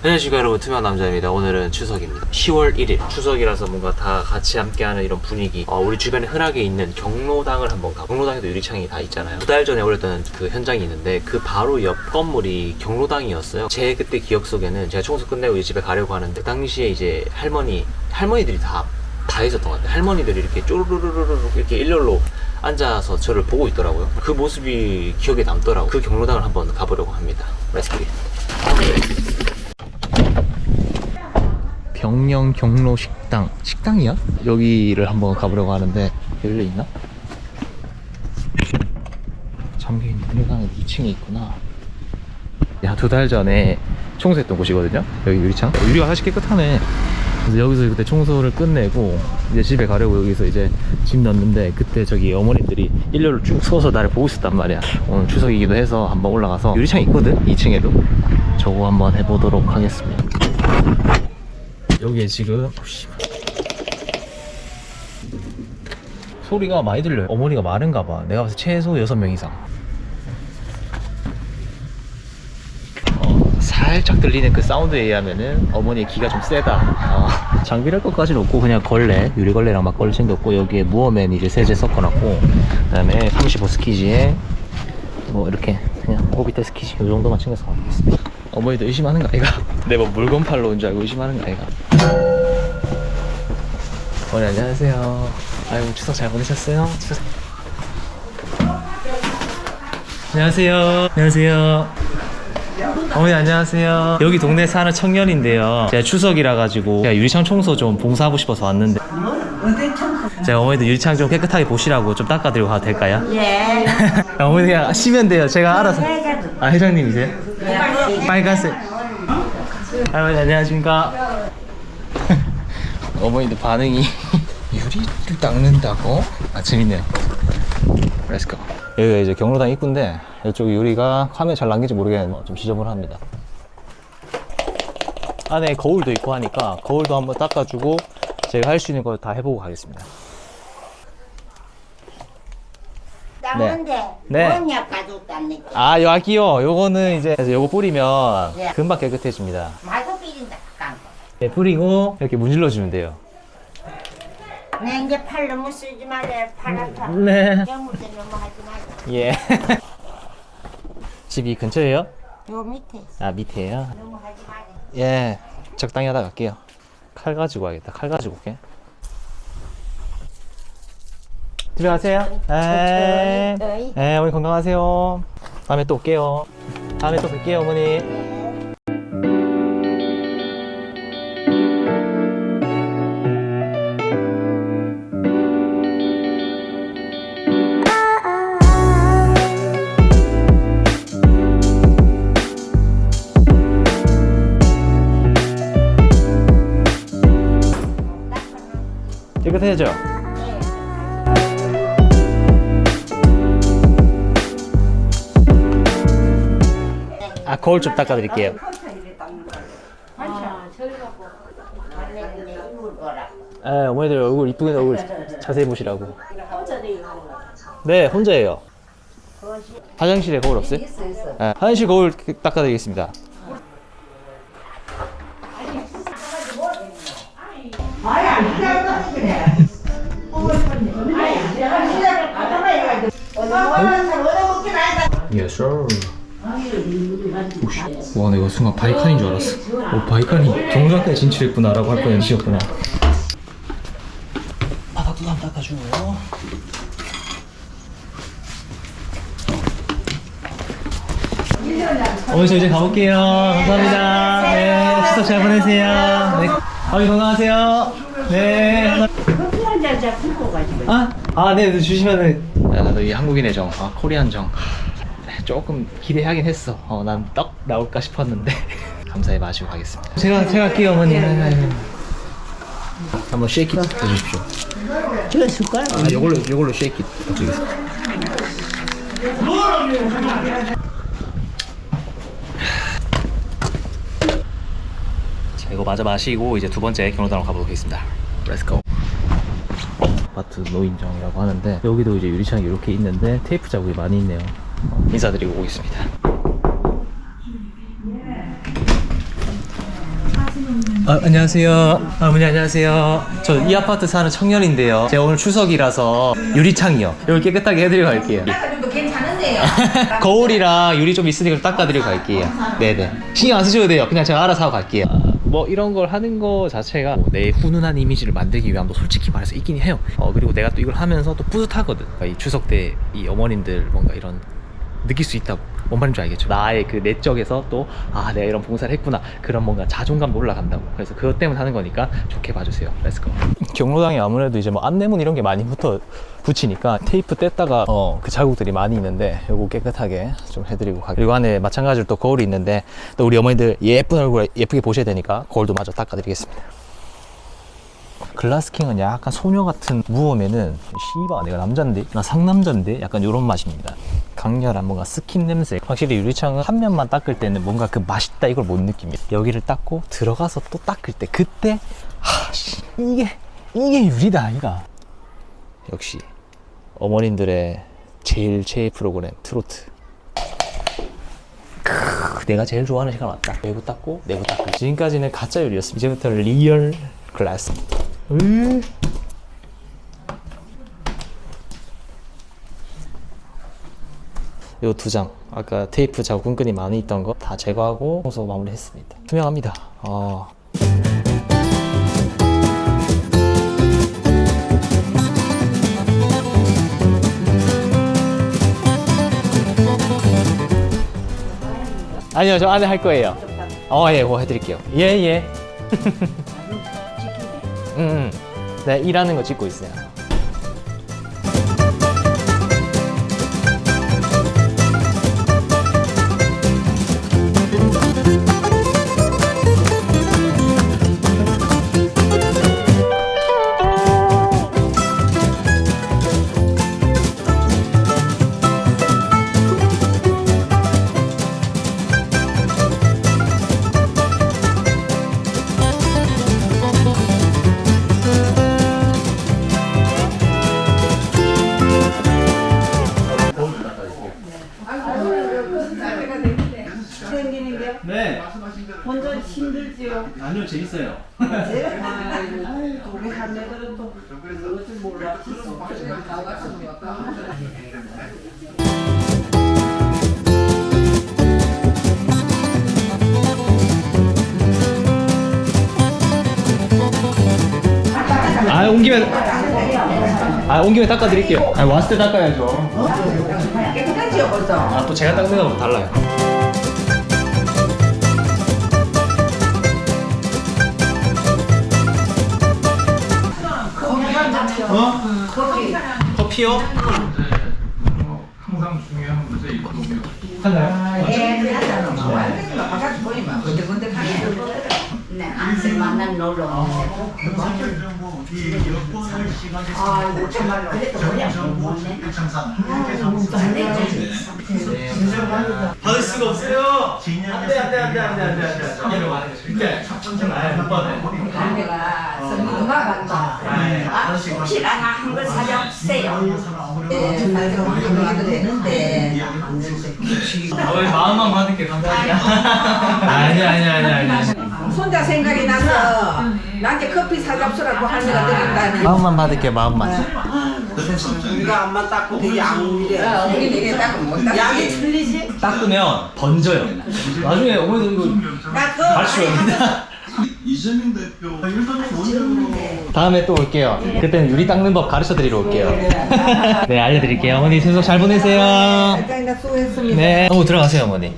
안녕하십니까 여러분. 투명 남자입니다. 오늘은 추석입니다. 10월 1일. 추석이라서 뭔가 다 같이 함께하는 이런 분위기. 어, 우리 주변에 흔하게 있는 경로당을 한번 가. 경로당에도 유리창이 다 있잖아요. 두 달 전에 올렸던 그 현장이 있는데 그 바로 옆 건물이 경로당이었어요. 제 그때 기억 속에는 제가 청소 끝내고 이제 집에 가려고 하는데 그 당시에 이제 할머니 할머니들이 다다 있었던 것 같아요. 할머니들이 이렇게 쪼르르르르 이렇게 일렬로 앉아서 저를 보고 있더라고요. 그 모습이 기억에 남더라고요. 그 경로당을 한번 가보려고 합니다. Let's it. 병영 경로 식당 식당이야? 여기를 한번 가보려고 하는데 열려 있나? 잠겨 있는 유리창이 2층에 있구나. 두달 전에 청소했던 곳이거든요. 여기 유리창. 어, 유리가 사실 깨끗하네. 그래서 여기서 그때 청소를 끝내고 이제 집에 가려고 여기서 이제 짐 넣는데 그때 저기 어머님들이 일렬로 쭉 서서 나를 보고 있었단 말이야. 오늘 추석이기도 해서 한번 올라가서 유리창 있거든 2층에도. 저거 한번 해보도록 하겠습니다. 여기에 지금. 소리가 많이 들려요. 어머니가 마른가 봐. 내가 때 최소 6명 이상. 어, 살짝 들리는 그 사운드에 의하면은 어머니의 기가 좀 세다. 어, 장비랄 것까지는 없고 그냥 걸레, 유리걸레랑 막걸리 챙겼고 여기에 무어맨 이제 세제 섞어놨고 그 다음에 35 스키지에 뭐 이렇게 그냥 오비탈 스키지 이 정도만 챙겨서 가겠습니다. 어머니도 의심하는 거 아이가? 내가 뭐 물건 팔러 온 줄 알고 의심하는 거 아이가? 어머니 안녕하세요. 아이고 추석 잘 보내셨어요? 추석... 안녕하세요. 안녕하세요. 어머니 안녕하세요. 여기 동네 사는 청년인데요. 제가 추석이라 가지고 제가 유리창 청소 좀 봉사하고 싶어서 왔는데 어디 청소? 제가 어머니도 유리창 좀 깨끗하게 보시라고 좀 닦아드리고 가도 될까요? 예. 어머니 그냥 쉬면 돼요. 제가 알아서. 아 회장님이세요? 빨간색. 할머니 안녕하십니까? 어머니도 반응이 유리를 닦는다고? 아 재밌네요. 렛츠고. 여기가 이제 경로당 입구인데 이쪽 유리가 화면 잘 남길지 모르겠는데 좀 지저분합니다. 안에 거울도 있고 하니까 거울도 한번 닦아주고 제가 할 수 있는 거다 해보고 가겠습니다. 네. 뭐냐 가져왔다니. 아 여기요. 요거는 이제 그래서 요거 뿌리면 네. 금방 깨끗해집니다. 마구 비린다 깐 거. 네, 뿌리고 이렇게 문질러 주면 돼요. 내 이제 팔 너무 쓰지 말래. 팔 아파. 네. 때 너무 하지 말래. 예. 집이 근처예요? 요 밑에 있어. 아 밑에요. 너무 하지 말래. 예. 적당히 하다 갈게요. 칼 가지고 가겠다. 칼 가지고 올게. 집에 가세요. 네. 네, 어머니 건강하세요. 다음에 또 올게요. 다음에 또 뵐게요, 어머니. 깨끗해져. 아, 거울 좀 닦아드릴게요. 아, 뭐. 예, 어머니들 얼굴 이쁘게 얼굴 자세히 보시라고. 네, 혼자예요. 화장실에 거울 없어요? 예, 화장실 거울 닦아드리겠습니다. Yes, sir. 오씨, 와, 내가 순간 바이칸인 줄 알았어. 오, 바이칸이 경상까지 진출했구나 라고 할 뻔했는데 시였구나. 바닥도 한번 닦아주고요. 어머니 저 이제 가볼게요. 감사합니다. 네, 추석 잘 보내세요. 네, 아버지 건강하세요. 네. 커피 한잔 붓고 가지고. 아, 아, 네, 주시면은. 야, 나도 이 한국인의 정, 아, 코리안 정. 조금 기대하긴 했어. 어, 난 떡 나올까 싶었는데. 감사히 마시고 가겠습니다. 제가, 제가 할게요, 어머니. 한번 쉐이킷 해주십시오. 저 숟가락. 아, 요걸로, 요걸로 쉐이킷 드리겠습니다. 자, 이거 마저 마시고 이제 두 번째 경로당으로 가보겠습니다. Let's go. 아파트 노인정이라고 하는데 여기도 이제 유리창이 이렇게 있는데 테이프 자국이 많이 있네요. 어, 인사드리고 오겠습니다. 아, 안녕하세요. 어머니 안녕하세요. 저 이 아파트 사는 청년인데요. 제가 오늘 추석이라서 유리창이요. 이걸 깨끗하게 해드리고 갈게요. 도 괜찮은데요. 거울이랑 유리 좀 있으니까 닦아드리고 갈게요. 네네. 신경 안 쓰셔도 돼요. 그냥 제가 알아서 하고 갈게요. 뭐 이런 걸 하는 거 자체가 뭐내 훈훈한 이미지를 만들기 위함도 솔직히 말해서 있긴 해요. 어, 그리고 내가 또 이걸 하면서 또 뿌듯하거든. 그러니까 이 추석 때 이 어머님들 뭔가 이런 느낄 수 있다고. 뭔 말인지 알겠죠? 나의 그 내적에서 또, 아, 내가 이런 봉사를 했구나. 그런 뭔가 자존감도 올라간다고. 그래서 그것 때문에 하는 거니까 좋게 봐주세요. 렛츠고. 경로당에 아무래도 이제 뭐 안내문 이런 게 많이 붙어 붙이니까 테이프 뗐다가 어, 그 자국들이 많이 있는데 요거 깨끗하게 좀 해드리고 가. 그리고 안에 마찬가지로 또 거울이 있는데 또 우리 어머니들 예쁜 얼굴 예쁘게 보셔야 되니까 거울도 마저 닦아드리겠습니다. 글라스킹은 약간 소녀 같은 무음에는 씨바 내가 남잔데? 나 상남잔데? 약간 이런 맛입니다. 강렬한 뭔가 스킨 냄새. 확실히 유리창은 한 면만 닦을 때는 뭔가 그 맛있다 이걸 못 느낍니다. 여기를 닦고 들어가서 또 닦을 때 그때 하 씨 이게 이게 유리다 아이가. 역시 어머님들의 제일 최애 프로그램 트로트. 크, 내가 제일 좋아하는 시간 왔다. 내부 닦고 내부 닦고 지금까지는 가짜 유리였습니다. 이제부터는 리얼 글라스 으. 요두 장. 아까 테이프 자국 끈끈이 많이 있던 거 다 제거하고 청소 마무리했습니다. 투명합니다. 아. 아니요. 저 안에 할 거예요. 어예 뭐 해드릴게요. 예예. 응, 응. 네, 일하는 거 찍고 있어요. 네. 완전 힘들지요. 아니요, 재밌어요. 아이고, 우리 한네들은 또 그럴 줄 몰랐어. 아, 온 김에 아, 온 김에 닦아 드릴게요. 아, 왔을 때 닦아야죠. 깨끗하지요 벌써. 아, 또 제가 닦는 거랑 달라요. 어? 커피요? 항상 중요한 문제 이 동요. 하나요? 예, 뭐 완전히 바깥 보이면 건들건들하게. 네, 안생 만난 놀러 오는데. 아이고, 정말 그래도 뭐냐, 못네. 받을 수가 없어요. 안돼 안돼 안돼 안돼 안돼 안돼. 절대 첫 번째 말못 받아요. 내가 엄마 같다. 아, 혹시나 한거 사줬어요. 예, 말도 하기도 되는데. 어, 마음만 받을게 감사합니다. 아니 아니 아니 아니. 손자 생각이 나서 나한테 커피 사잡수라고 할머니가 드린다니. 마음만 받을게 마음만. 우리가 안만 닦고 되게 악물이래. 어, 어머니 되게 딱못 닦지. 양이 틀리지? 닦으면 번져요. 나중에 어머니도 이거 나 그거 맞추입니다. 이재명 대표 다음에 또 올게요. 그때는 유리 닦는 법 가르쳐 드리러 올게요. 네 알려드릴게요. 어머니 추석 잘 보내세요. 나 수고했습니다. 네. 오 들어가세요 어머니.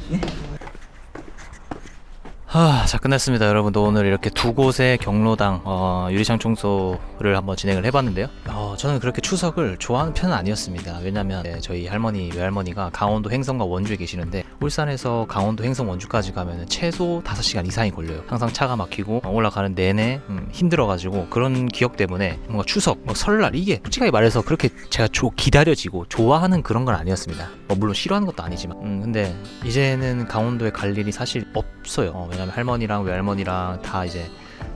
하, 자 끝났습니다. 여러분도 오늘 이렇게 두 곳의 경로당 어, 유리창 청소를 한번 진행을 해봤는데요. 어, 저는 그렇게 추석을 좋아하는 편은 아니었습니다. 왜냐면 네, 저희 할머니 외할머니가 강원도 횡성과 원주에 계시는데 울산에서 강원도 횡성 원주까지 가면 최소 5시간 이상이 걸려요. 항상 차가 막히고 어, 올라가는 내내 음, 힘들어가지고 그런 기억 때문에 뭔가 추석 뭐 설날 이게 솔직하게 말해서 그렇게 제가 조, 기다려지고 좋아하는 그런 건 아니었습니다. 뭐 물론 싫어하는 것도 아니지만. 음, 근데 이제는 강원도에 갈 일이 사실 없어요. 어, 왜냐면 할머니랑 외할머니랑 다 이제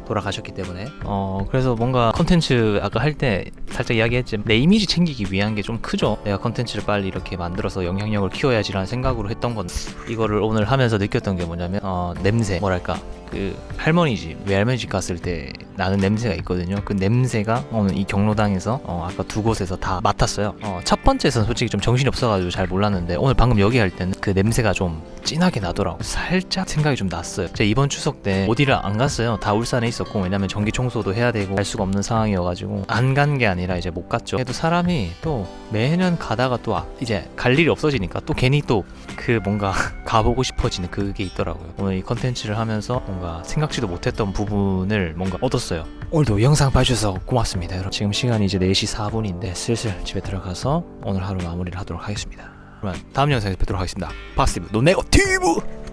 돌아가셨기 때문에. 어 그래서 뭔가 컨텐츠 아까 할 때 살짝 이야기했지만 내 이미지 챙기기 위한 게 좀 크죠. 내가 컨텐츠를 빨리 이렇게 만들어서 영향력을 키워야지라는 생각으로 했던 건 이거를 오늘 하면서 느꼈던 게 뭐냐면 어 냄새. 뭐랄까 그 할머니 집 외할머니 집 갔을 때 나는 냄새가 있거든요. 그 냄새가 오늘 이 경로당에서 어 아까 두 곳에서 다 맡았어요. 어 첫 번째에서는 솔직히 좀 정신이 없어가지고 잘 몰랐는데 오늘 방금 여기 할 때는 그 냄새가 좀 진하게 나더라고. 살짝 생각이 좀 났어요. 제가 이번 추석 때 어디를 안 갔어요. 다 울산에 있었고 왜냐면 전기 청소도 해야 되고 갈 수가 없는 상황이어가지고 안 간 게 아니라 이제 못 갔죠. 그래도 사람이 또 매년 가다가 또 아- 이제 갈 일이 없어지니까 또 괜히 또 그 뭔가 가보고 싶어지는 그게 있더라고요. 오늘 이 컨텐츠를 하면서 뭔가 생각지도 못했던 부분을 뭔가 얻었어요. 오늘도 영상 봐주셔서 고맙습니다 여러분. 지금 시간이 이제 4시 4분인데 슬슬 집에 들어가서 오늘 하루 마무리를 하도록 하겠습니다. 그러면 다음 영상에서 뵙도록 하겠습니다. 파스티브 노네거티브